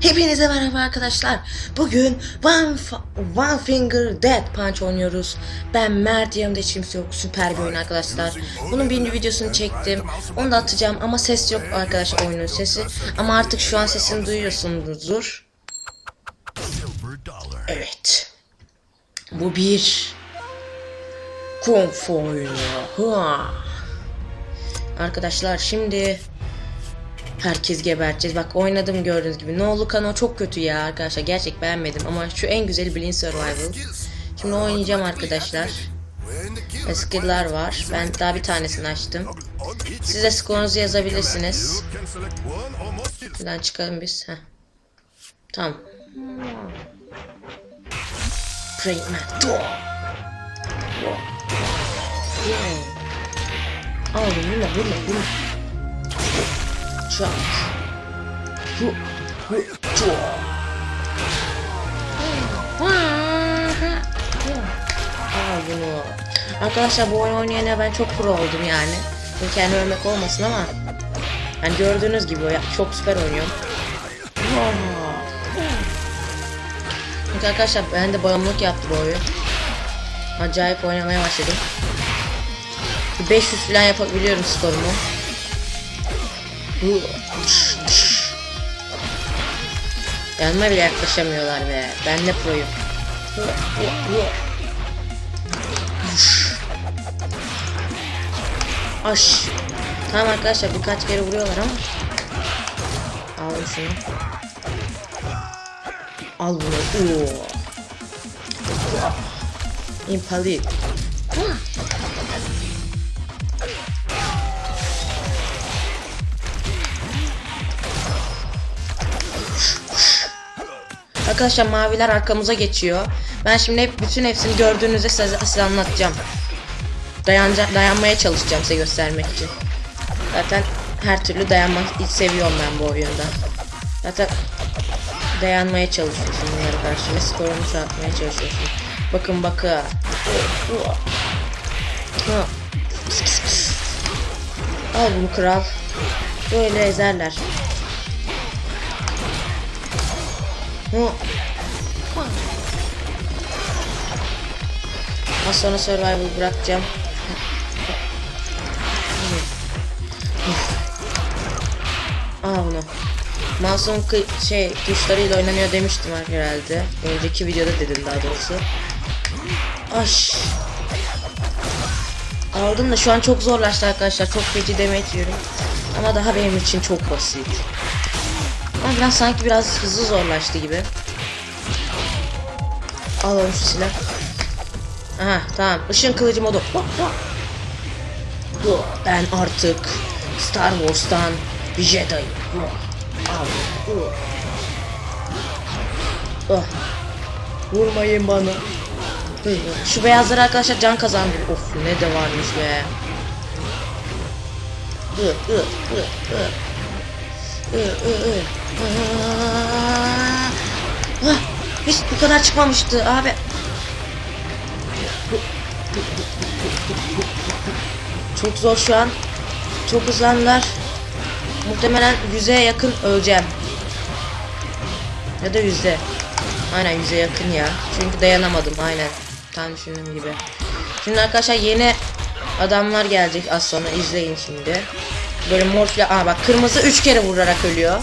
Hepinize merhaba arkadaşlar. Bugün One, One Finger Dead Punch oynuyoruz. Ben Mert yanımda hiç kimse yok. Süper bir oyun arkadaşlar. Bunun birinci videosunu çektim. Onu da atacağım ama ses yok arkadaşlar oyunun sesi. Ama artık şu an sesini duyuyorsunuzdur. Evet. Bu bir Kung Fu oyunu. Hua. Arkadaşlar şimdi Herkes geberteceğiz. Bak oynadım gördüğünüz gibi. No Look Kano çok kötü ya arkadaşlar. Gerçek beğenmedim ama şu en güzeli Blind Survival. Şimdi oynayacağım arkadaşlar. Ve skill'lar var. Ben daha bir tanesini açtım. Siz de skorunuzu yazabilirsiniz. Buradan çıkalım biz. Heh. Tamam. Praying Man. Al vurma vurma vurma. Hu, çua. Al bunu. Arkadaşlar bu oyun oynayana ben çok pro oldum yani. Bu kendi örnek olmasın ama yani gördüğünüz gibi çok süper oynuyorum. Çünkü arkadaşlar ben de bağımlılık yaptı bu oyun. Acayip oynamaya başladım. 500 falan yapabiliyorum skorumu. Yanıma bile yaklaşamıyorlar be. Ben ne proyum. Aş. Tamam arkadaşlar birkaç kere vuruyorlar ama. Al şunu. Al bunu. Oo. İmpali. Arkadaşlar maviler arkamıza geçiyor. Ben şimdi hep bütün hepsini gördüğünüzde size, size anlatacağım. Dayanca, dayanmaya çalışacağım size göstermek için. Zaten her türlü dayanmak seviyorum ben bu oyunda. Zaten dayanmaya çalışıyorsun bunlara karşı ve skorunu çoğaltmaya çalışıyorsun. Bakın bakın. Al bunu kral. Böyle ezerler. Az sonra survival bırakacağım. Al bunu. Mouse'un şey tuşlarıyla oynanıyor demiştim herhalde. Önceki videoda dedim daha doğrusu. Aş. Aldım da şu an çok zorlaştı arkadaşlar. Çok feci demek yiyorum. Ama daha benim için çok basit. Ama biraz sanki biraz hızlı zorlaştı gibi. Alalım şu silah. Aha tamam. Işın kılıcı modu. Bu ben artık Star Wars'tan bir Jedi'yim. Al. Oh. Vurmayın bana. Şu beyazları arkadaşlar can kazandı. Of ne de varmış be. Hiç bu kadar çıkmamıştı abi. Çok zor şu an. Çok hızlandılar. Muhtemelen yüzeye yakın öleceğim. Ya da yüzde. Aynen yüze yakın ya. Çünkü dayanamadım aynen. Tam düşündüğüm gibi. Şimdi arkadaşlar yeni adamlar gelecek az sonra izleyin şimdi. Böyle mor filan. Aa bak kırmızı 3 kere vurarak ölüyor.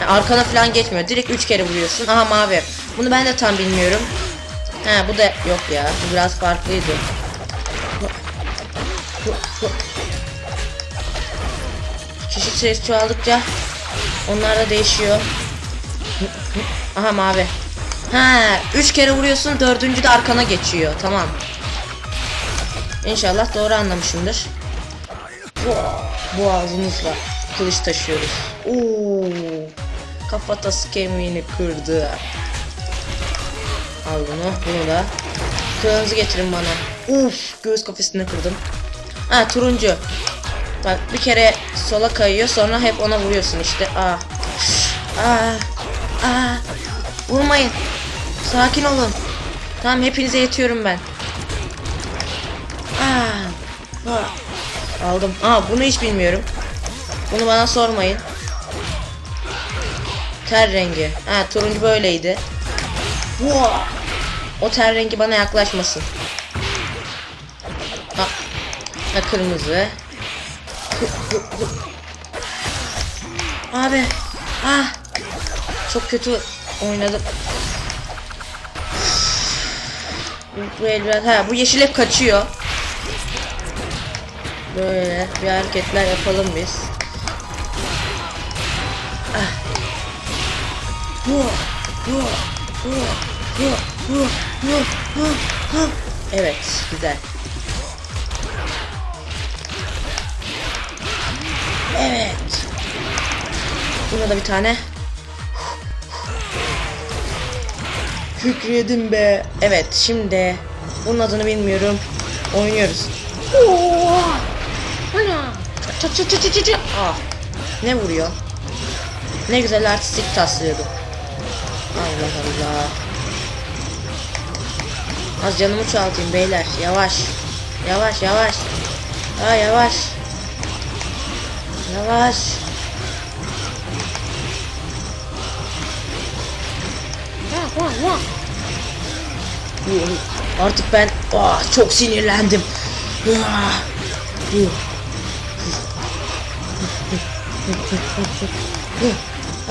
Yani arkana falan geçmiyor. Direkt 3 kere vuruyorsun. Aha mavi. Bunu ben de tam bilmiyorum. He bu da yok ya. Bu biraz farklıydı. Kişi sayısı çoğaldıkça onlar da değişiyor. Aha mavi. Ha, 3 kere vuruyorsun, dördüncü de arkana geçiyor. Tamam. İnşallah doğru anlamışımdır. Boğazımızla kılıç taşıyoruz. Oo, kafatası kemiğini kırdı. Al bunu, bunu da. Kırmızı getirin bana. Uf, göğüs kafesini kırdım. Ha, turuncu. Bak bir kere sola kayıyor, sonra hep ona vuruyorsun işte. Aa. Aa. Aa. Vurmayın. Sakin olun. Tamam hepinize yetiyorum ben. Aa. Aa. Aldım. Aa bunu hiç bilmiyorum. Bunu bana sormayın. Ter rengi. Ha turuncu böyleydi. Wow. O ter rengi bana yaklaşmasın. Ha, ha kırmızı. Abi. Ah. Çok kötü oynadım. Bu el biraz ha bu yeşil hep kaçıyor. Böyle bir hareketler yapalım biz. Ah. Evet, güzel. Evet. Buna da bir tane. Şükredim be. Evet, şimdi bunun adını bilmiyorum. Oynuyoruz. Çat çat çat çat çat. Ah. Ne vuruyor? Ne güzel artistik taslıyordu. Allah Allah. Az canımı çoğaltayım beyler. Yavaş. Yavaş yavaş. Ha yavaş. Yavaş. Artık ben ah, çok sinirlendim. Ah.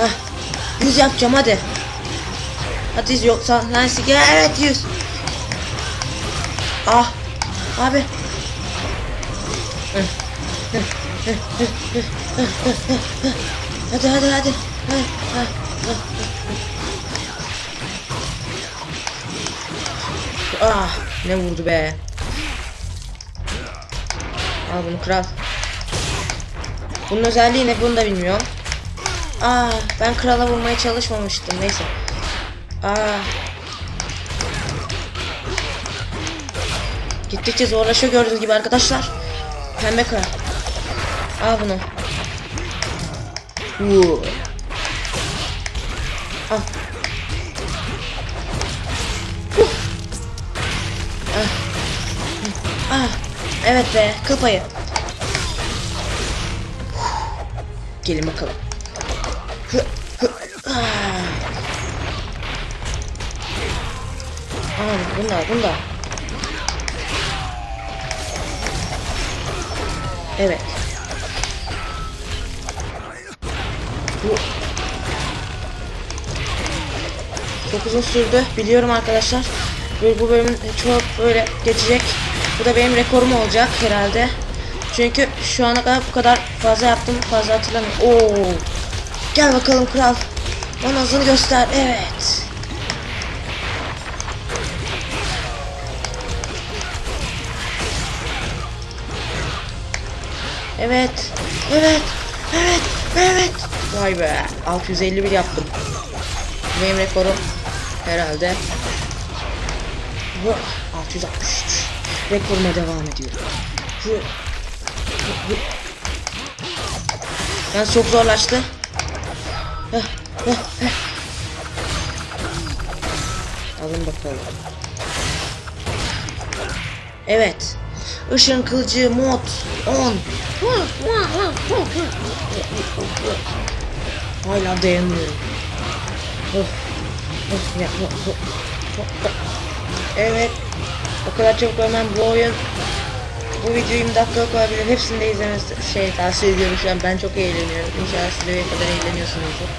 Ah, yüz yapacağım hadi. Hadi yoksa Nancy gel evet yüz. Ah abi. Hadi hadi hadi. Ah ne vurdu be. Al bunu kral. Bunun özelliği ne bunu da bilmiyorum. Aa ben krala vurmaya çalışmamıştım neyse. Aa. Gittikçe zorlaşıyor gördüğünüz gibi arkadaşlar. Pembe kral. Al bunu. Vuu. Al. Huh. Ah. Ah. Evet be kıl Gelin bakalım. Aa, bunda bunda. Evet. Bu çok uzun sürdü biliyorum arkadaşlar. Bu bölüm çok böyle geçecek. Bu da benim rekorum olacak herhalde. Çünkü şu ana kadar bu kadar fazla yaptım fazla hatırlamıyorum. Oo. Gel bakalım kral. Bana hızını göster. Evet. Evet. Evet. Evet. Evet. Vay be. 651 yaptım. Benim rekorum herhalde. Bu 663. Rekoruma devam ediyorum. Bu yani çok zorlaştı. Alın bakalım. Evet. Işın kılıcı mod 10. Hala dayanıyorum. Ya. Evet. O kadar çok ölmem bu oyun bu videoyu 20 dakika koyabilir. Hepsini de izlemesi şey tavsiye ediyorum şu an. Ben çok eğleniyorum. İnşallah siz de kadar eğleniyorsunuzdur.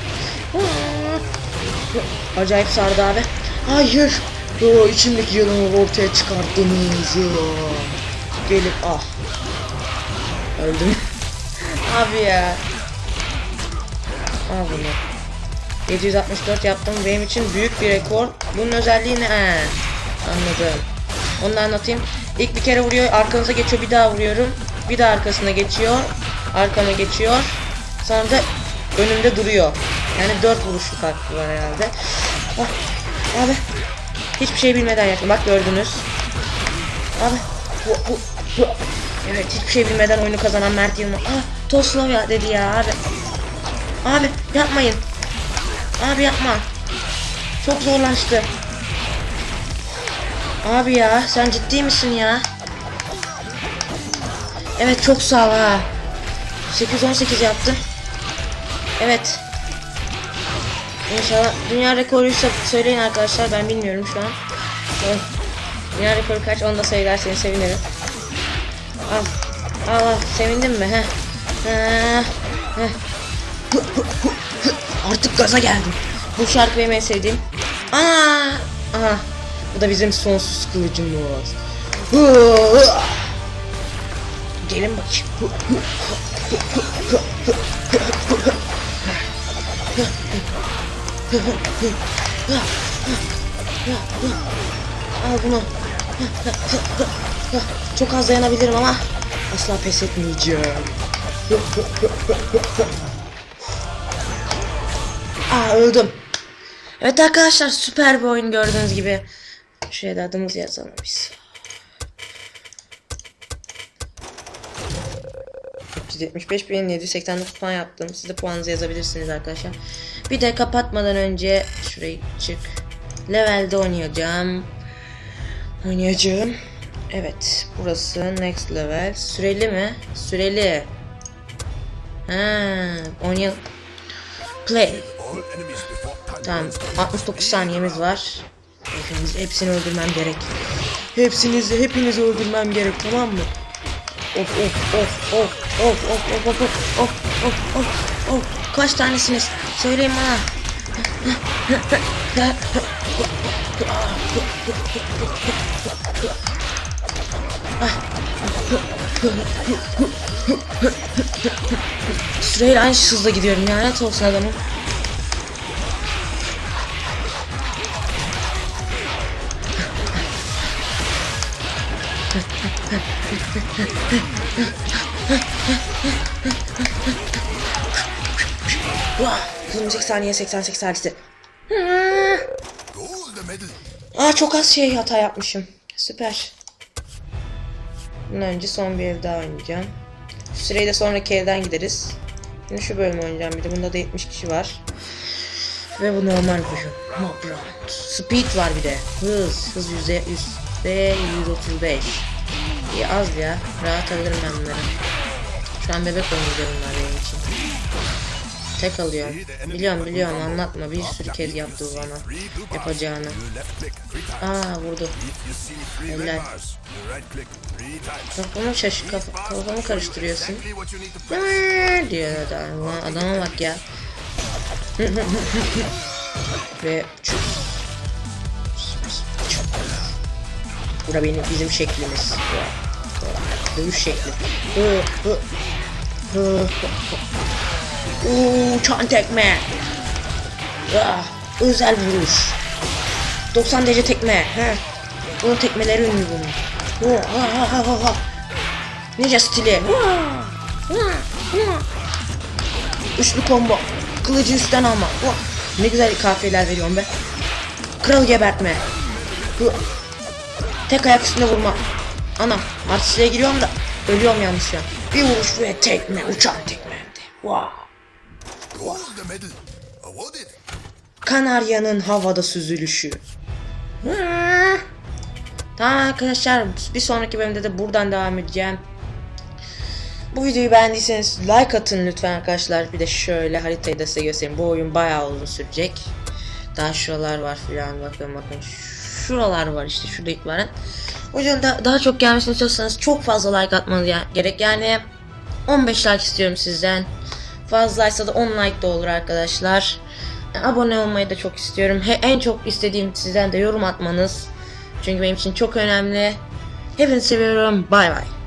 Acayip sardı abi. Hayır. Yo, içimdeki canavarı ortaya çıkarttınız. Yo. Gelip ah. Öldüm. abi ya. Al bunu. 764 yaptım. Benim için büyük bir rekor. Bunun özelliği ne? He, anladım. Onu anlatayım. İlk bir kere vuruyor, arkanıza geçiyor, bir daha vuruyorum. Bir daha arkasına geçiyor, arkama geçiyor. Sonra da önümde duruyor. Yani dört vuruşluk hakkı var herhalde. Ah, abi, hiçbir şey bilmeden yaptım. Bak gördünüz. Abi, bu, bu, bu. Evet, hiçbir şey bilmeden oyunu kazanan Mert Yılmaz. Ah, Toslavya dedi ya abi. Abi, yapmayın. Abi yapma. Çok zorlaştı. Abi ya sen ciddi misin ya? Evet çok sağ ol ha. 818 yaptım. Evet. İnşallah dünya rekoruysa söyleyin arkadaşlar ben bilmiyorum şu an. Dünya rekoru kaç onu da söylerseniz sevinirim. Al. Al al sevindin mi? Heh. Heh. Artık gaza geldim. Bu şarkı benim en sevdiğim. Aa! Aha. Bu da bizim sonsuz kılıcımız. Gelin bakayım. Al bunu. Çok az dayanabilirim ama asla pes etmeyeceğim. Aa öldüm. Evet arkadaşlar süper bir oyun gördüğünüz gibi. Şuraya da adımızı yazalım biz. 375.789 puan yaptım. Siz de puanınızı yazabilirsiniz arkadaşlar. Bir de kapatmadan önce şurayı çık. Levelde oynayacağım. Oynayacağım. Evet. Burası next level. Süreli mi? Süreli. Ha, oynayalım. Play. Tamam. 69 saniyemiz var. Hepiniz, hepsini öldürmem gerek. Hepsinizi, hepinizi öldürmem gerek tamam mı? Of of of of of of of of of of of of of Kaç tanesiniz? Söyleyin bana. Süreyle aynı hızla gidiyorum lanet olsun adamım. Vah, 28 saniye 88 saniyesi. Gold medal. Aa çok az şey hata yapmışım. Süper. Bundan önce son bir ev daha oynayacağım. Şu süreyi de sonraki evden gideriz. Şimdi şu bölümü oynayacağım bir de. Bunda da 70 kişi var. Ve bu normal bölüm. Mob. Speed var bir de. Hız. Hız yüzde yüzde 135. İyi az ya. Rahat alırım ben bunları. Şu an bebek oyuncularım var benim için. Tek alıyor. Biliyorum biliyorum anlatma. Bir sürü kez yaptı bana. Yapacağını. Aa vurdu. Helal. Kafamı şaşı kaf kafamı karıştırıyorsun. Aa, diyor adam. Adama bak ya. Ve çüş. Bura benim bizim şeklimiz. Dövüş şekli. Hı. Uuu çan tekme. Özel vuruş. 90 derece tekme. Bunun tekmeleri ünlü bunun. Ninja stili. Üçlü combo. Kılıcı üstten alma. Ne güzel kafiyeler veriyorum be. Kralı gebertme. Tek ayak üstüne vurma. Anam artistliğe giriyorum da ölüyorum yanlış ya. Bir vuruş ve tekme uçan tekme hem de. Wow. Awarded. Kanarya'nın havada süzülüşü. Tamam arkadaşlar bir sonraki bölümde de buradan devam edeceğim. Bu videoyu beğendiyseniz like atın lütfen arkadaşlar. Bir de şöyle haritayı da size göstereyim. Bu oyun bayağı uzun sürecek. Daha şuralar var filan bakın bakın. Şuralar var işte şurada itibaren. O yüzden da, daha çok gelmesini istiyorsanız çok fazla like atmanız gerek. Yani 15 like istiyorum sizden. Fazlaysa da 10 like de olur arkadaşlar. Abone olmayı da çok istiyorum. He, en çok istediğim sizden de yorum atmanız. Çünkü benim için çok önemli. Hepinizi seviyorum. Bay bay.